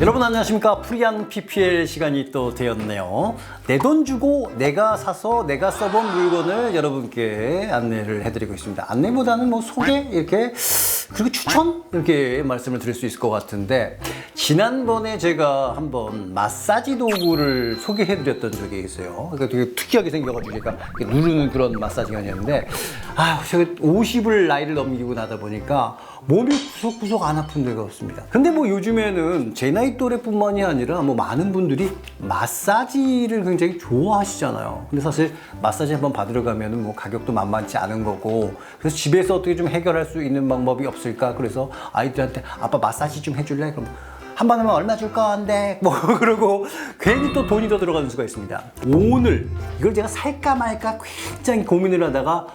여러분 안녕하십니까? 프리한 PPL 시간이 또 되었네요. 내 돈 주고 내가 사서 내가 써본 물건을 여러분께 안내를 해드리고 있습니다. 안내보다는 뭐 소개 이렇게 그리고 추천? 이렇게 말씀을 드릴 수 있을 것 같은데 지난번에 제가 한번 마사지 도구를 소개해 드렸던 적이 있어요. 그러니까 되게 특이하게 생겨가지고 제가 누르는 그런 마사지건이었는데 아 제가 50을 나이를 넘기고 나다 보니까 몸이 구석구석 안 아픈 데가 없습니다. 근데 뭐 요즘에는 제 나이 또래뿐만이 아니라 뭐 많은 분들이 마사지를 굉장히 좋아하시잖아요. 근데 사실 마사지 한번 받으러 가면은 뭐 가격도 만만치 않은 거고 그래서 집에서 어떻게 좀 해결할 수 있는 방법이 없을까? 그래서 아이들한테 아빠 마사지 좀 해줄래? 그럼 한 번 하면 얼마 줄 건데 뭐 그러고 괜히 또 돈이 더 들어가는 수가 있습니다. 오늘 이걸 제가 살까 말까 굉장히 고민을 하다가 하,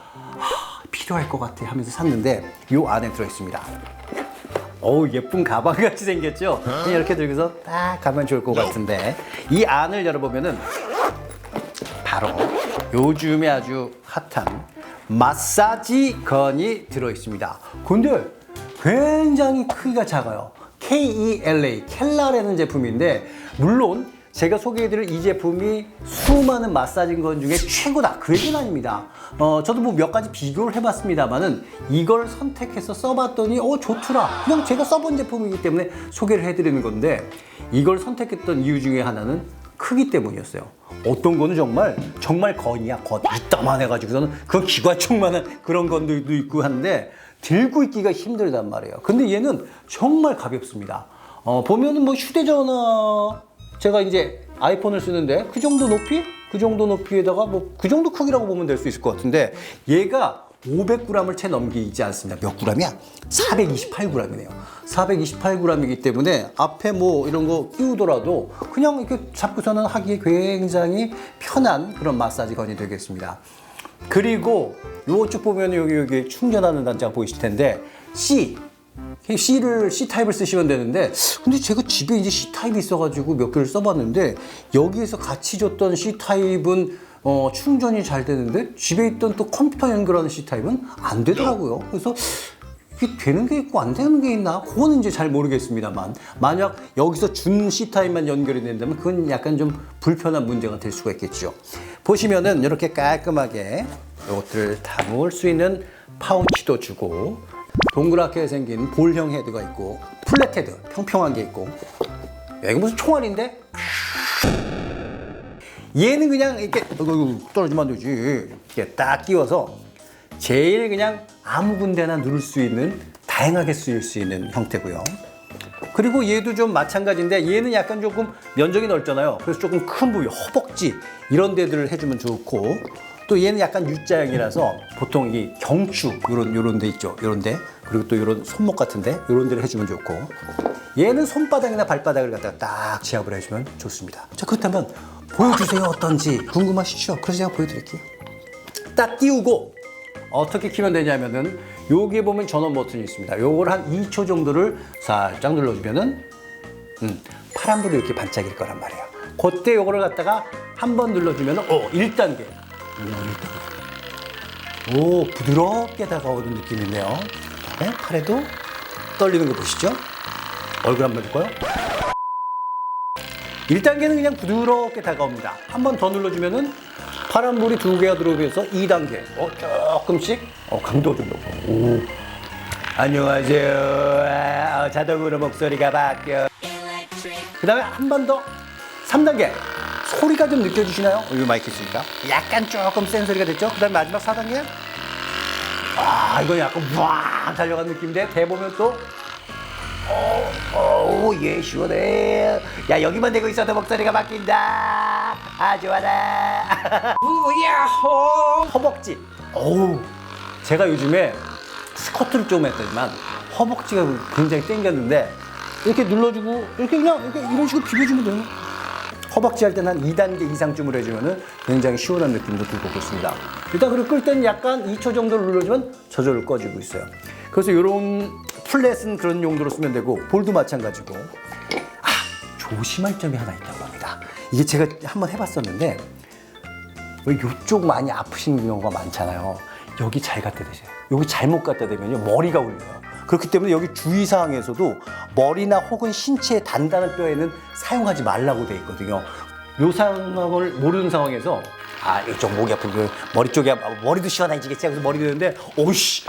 필요할 것 같아 하면서 샀는데 요 안에 들어있습니다. 어우 예쁜 가방 같이 생겼죠? 그냥 이렇게 들고서 딱 가면 좋을 것 같은데 이 안을 열어보면은 바로 요즘에 아주 핫한 마사지 건이 들어있습니다. 근데 굉장히 크기가 작아요. KELA, 켈라라는 제품인데 물론 제가 소개해드릴 이 제품이 수많은 마사지 건 중에 최고다. 그 얘기는 아닙니다. 어, 저도 뭐 몇 가지 비교를 해봤습니다만은 이걸 선택해서 써봤더니 어 좋더라. 그냥 제가 써본 제품이기 때문에 소개를 해드리는 건데 이걸 선택했던 이유 중에 하나는 크기 때문이었어요. 어떤 거는 정말 정말 건이야 건 이따만 해가지고서는 그 기관총만한 그런 건도 있고 한데 들고 있기가 힘들단 말이에요. 근데 얘는 정말 가볍습니다. 어, 보면은 뭐 휴대전화 제가 이제 아이폰을 쓰는데 그 정도 높이 그 정도 높이에다가 뭐 그 정도 크기라고 보면 될 수 있을 것 같은데 얘가 500g을 채 넘기지 않습니다. 몇 g이야? 428g이네요. 428g이기 때문에 앞에 뭐 이런 거 끼우더라도 그냥 이렇게 잡고서는 하기에 굉장히 편한 그런 마사지 건이 되겠습니다. 그리고 요쪽 보면 여기 여기 충전하는 단자가 보이실 텐데 C C를 C 타입을 쓰시면 되는데 근데 제가 집에 이제 C 타입이 있어가지고 몇 개를 써봤는데 여기에서 같이 줬던 C 타입은 어, 충전이 잘 되는데 집에 있던 또 컴퓨터 연결하는 C 타입은 안 되더라고요. 그래서 이게 되는 게 있고 안 되는 게 있나? 그거는 이제 잘 모르겠습니다만 만약 여기서 준 C 타입만 연결이 된다면 그건 약간 좀 불편한 문제가 될 수가 있겠죠. 보시면은 이렇게 깔끔하게 이것들을 담을 수 있는 파우치도 주고 동그랗게 생긴 볼형 헤드가 있고 플랫 헤드 평평한 게 있고 야, 이거 무슨 총알인데? 얘는 그냥 이렇게 떨어지면 안 되지 이렇게 딱 끼워서 제일 그냥 아무 군데나 누를 수 있는 다양하게 쓰일 수 있는 형태고요. 그리고 얘도 좀 마찬가지인데 얘는 약간 조금 면적이 넓잖아요. 그래서 조금 큰 부위, 허벅지 이런 데들을 해주면 좋고 또 얘는 약간 U자형이라서 보통 이 경추 요런 요런 데 있죠. 요런 데 그리고 또 요런 손목 같은데 요런 데를 해주면 좋고 얘는 손바닥이나 발바닥을 갖다가 딱 제압을 해주면 좋습니다. 자 그렇다면 보여주세요 어떤지 궁금하시죠? 그래서 제가 보여드릴게요. 딱 끼우고 어떻게 키면 되냐면은 여기에 보면 전원 버튼이 있습니다. 요걸 한 2초 정도를 살짝 눌러주면은 음, 파란 불이 이렇게 반짝일 거란 말이에요. 그때 요거를 갖다가 한 번 눌러주면은 어 1단계 오, 1단계 오 부드럽게 다가오는 느낌이네요. 네, 팔에도 떨리는 거 보시죠? 얼굴 한번 볼까요? 1단계는 그냥 부드럽게 다가옵니다. 한 번 더 눌러주면은 파란불이 두 개가 들어오면서 2단계. 어, 조금씩 어, 강도 좀 높고. 오. 안녕하세요. 아, 어, 자동으로 목소리가 바뀌어. 그 다음에 한 번 더 3단계. 소리가 좀 느껴지시나요? 여기 마이크 있으니까. 약간 조금 센 소리가 됐죠? 그 다음에 마지막 4단계. 아, 이건 약간 와 달려간 느낌인데 대보면 또 오, 예, 시원해. 야, 여기만 대고 있어도 목소리가 바뀐다. 아, 좋아라. 우야호. 허벅지. 어우, 제가 요즘에 스쿼트를 좀 했더니만 허벅지가 굉장히 땡겼는데 이렇게 눌러주고 이렇게 그냥 이렇게 이런 식으로 비벼주면 돼요. 허벅지 할 때는 한 2단계 이상쯤으로 해주면은 굉장히 시원한 느낌도 들고 그렇습니다. 일단 그리고 끌 때는 약간 2초 정도를 눌러주면 저절로 꺼지고 있어요. 그래서 이런 플랫은 그런 용도로 쓰면 되고 볼도 마찬가지고 아 조심할 점이 하나 있다고 합니다. 이게 제가 한번 해봤었는데 왜 이쪽 많이 아프신 경우가 많잖아요. 여기 잘 갖다 대세요. 여기 잘못 갖다 대면요 머리가 울려요. 그렇기 때문에 여기 주의사항에서도 머리나 혹은 신체의 단단한 뼈에는 사용하지 말라고 돼 있거든요. 요 상황을 모르는 상황에서 아 이쪽 목이 아픈 그 머리 쪽에 아, 머리도 시원해지겠지 그래서 머리 드는데 오씨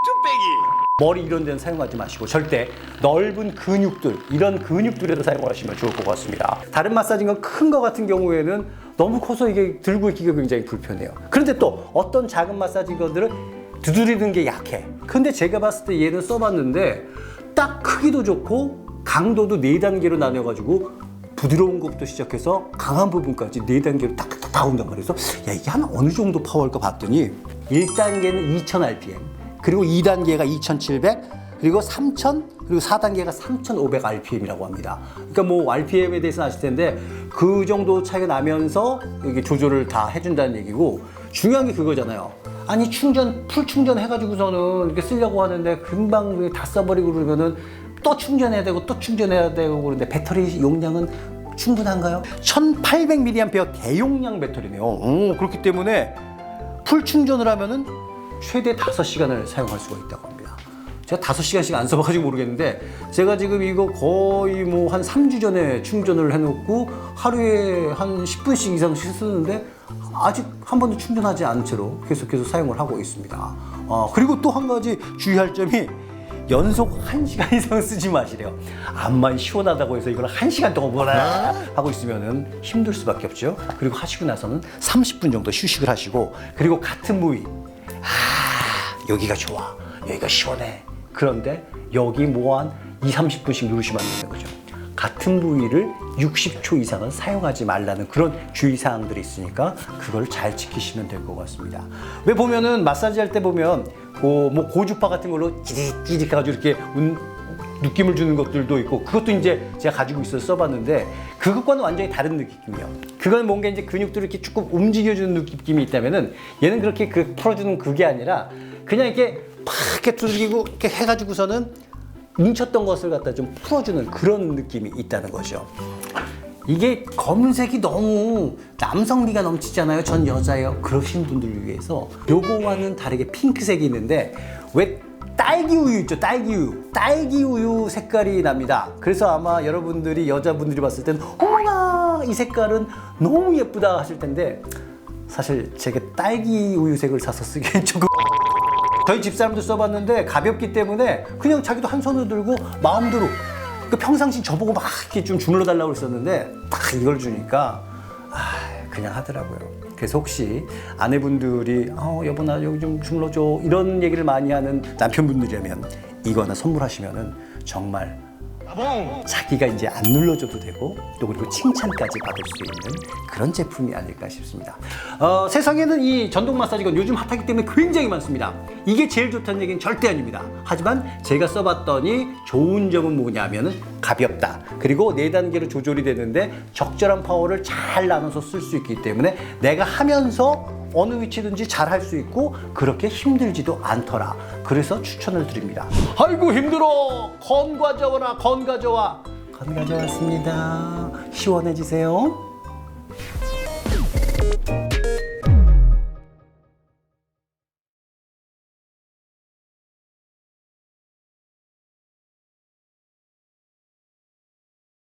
머리 이런 데는 사용하지 마시고 절대 넓은 근육들 이런 근육들에도 사용하시면 좋을 것 같습니다. 다른 마사지가 큰거 같은 경우에는 너무 커서 이게 들고 있기가 굉장히 불편해요. 그런데 또 어떤 작은 마사지거들은 두드리는 게 약해. 근데 제가 봤을 때 얘는 써봤는데 딱 크기도 좋고 강도도 네 단계로 나뉘어가지고 부드러운 것부터 시작해서 강한 부분까지 네 단계로 딱딱딱 다 온단 말이에요. 그래서 야 이게 한 어느 정도 파워일까 봤더니 1단계는 2000 rpm 그리고 2단계가 2700 그리고 3000 그리고 4단계가 3500 rpm이라고 합니다. 그러니까 뭐 rpm에 대해서 아실 텐데 그 정도 차이가 나면서 이게 조절을 다 해준다는 얘기고 중요한 게 그거잖아요. 아니 충전 풀 충전 해가지고서는 이렇게 쓰려고 하는데 금방 그다 써버리고 그러면은 또 충전해야 되고 또 충전해야 되고 그런데 배터리 용량은 충분한가요? 1800mAh 대용량 배터리네요. 오, 그렇기 때문에 풀 충전을 하면은 최대 5시간을 사용할 수가 있다고 제가 5시간씩 안 써봐가지고 모르겠는데 제가 지금 이거 거의 뭐한 3주 전에 충전을 해놓고 하루에 한 10분씩 이상씩 쓰는데 아직 한 번도 충전하지 않은 채로 계속해서 사용을 하고 있습니다. 어, 그리고 또 한 가지 주의할 점이 연속 1시간 이상 쓰지 마시래요. 암만 시원하다고 해서 이걸 1시간 동안 뭐라 하고 있으면은 힘들 수밖에 없죠. 그리고 하시고 나서는 30분 정도 휴식을 하시고 그리고 같은 부위 아, 여기가 좋아. 여기가 시원해. 그런데 여기 뭐 한 2, 30분씩 누르시면 안 되는 거죠. 같은 부위를 60초 이상은 사용하지 말라는 그런 주의사항들이 있으니까 그걸 잘 지키시면 될 것 같습니다. 왜 보면은 마사지 할 때 보면 그뭐 고주파 같은 걸로 찌릿찌릿 해가지고 이렇게 운- 느낌을 주는 것들도 있고 그것도 이제 제가 가지고 있어서 써봤는데 그것과는 완전히 다른 느낌이에요. 그건 뭔가 이제 근육들을 이렇게 조금 움직여주는 느낌이 있다면은 얘는 그렇게 그 풀어주는 그게 아니라 그냥 이렇게 팍 이렇게 두들기고 이렇게 해가지고서는 뭉쳤던 것을 갖다 좀 풀어주는 그런 느낌이 있다는 거죠. 이게 검은색이 너무 남성미가 넘치잖아요. 전 여자예요. 그러신 분들을 위해서 요거와는 다르게 핑크색이 있는데 왜 딸기 우유 있죠? 딸기 우유. 딸기 우유 색깔이 납니다. 그래서 아마 여러분들이 여자분들이 봤을 때는 어머나 이 색깔은 너무 예쁘다 하실 텐데 사실 제가 딸기 우유색을 사서 쓰기엔 조금 저희 집사람도 써봤는데 가볍기 때문에 그냥 자기도 한 손으로 들고 마음대로 그 평상시 저보고 막 이렇게 좀 주물러 달라고 그랬었는데 딱 이걸 주니까 아 그냥 하더라고요. 그래서 혹시 아내분들이 어 여보 나 여기 좀 주물러줘 이런 얘기를 많이 하는 남편분들이라면 이거 하나 선물하시면은 정말 자기가 이제 안 눌러줘도 되고 또 그리고 칭찬까지 받을 수 있는 그런 제품이 아닐까 싶습니다. 어, 세상에는 이 전동 마사지건 요즘 핫하기 때문에 굉장히 많습니다. 이게 제일 좋다는 얘기는 절대 아닙니다. 하지만 제가 써봤더니 좋은 점은 뭐냐면은 가볍다. 그리고 네 단계로 조절이 되는데 적절한 파워를 잘 나눠서 쓸 수 있기 때문에 내가 하면서 어느 위치든지 잘 할 수 있고 그렇게 힘들지도 않더라. 그래서 추천을 드립니다. 아이고 힘들어. 건 가져와라. 건 가져와. 건 가져왔습니다. 시원해지세요.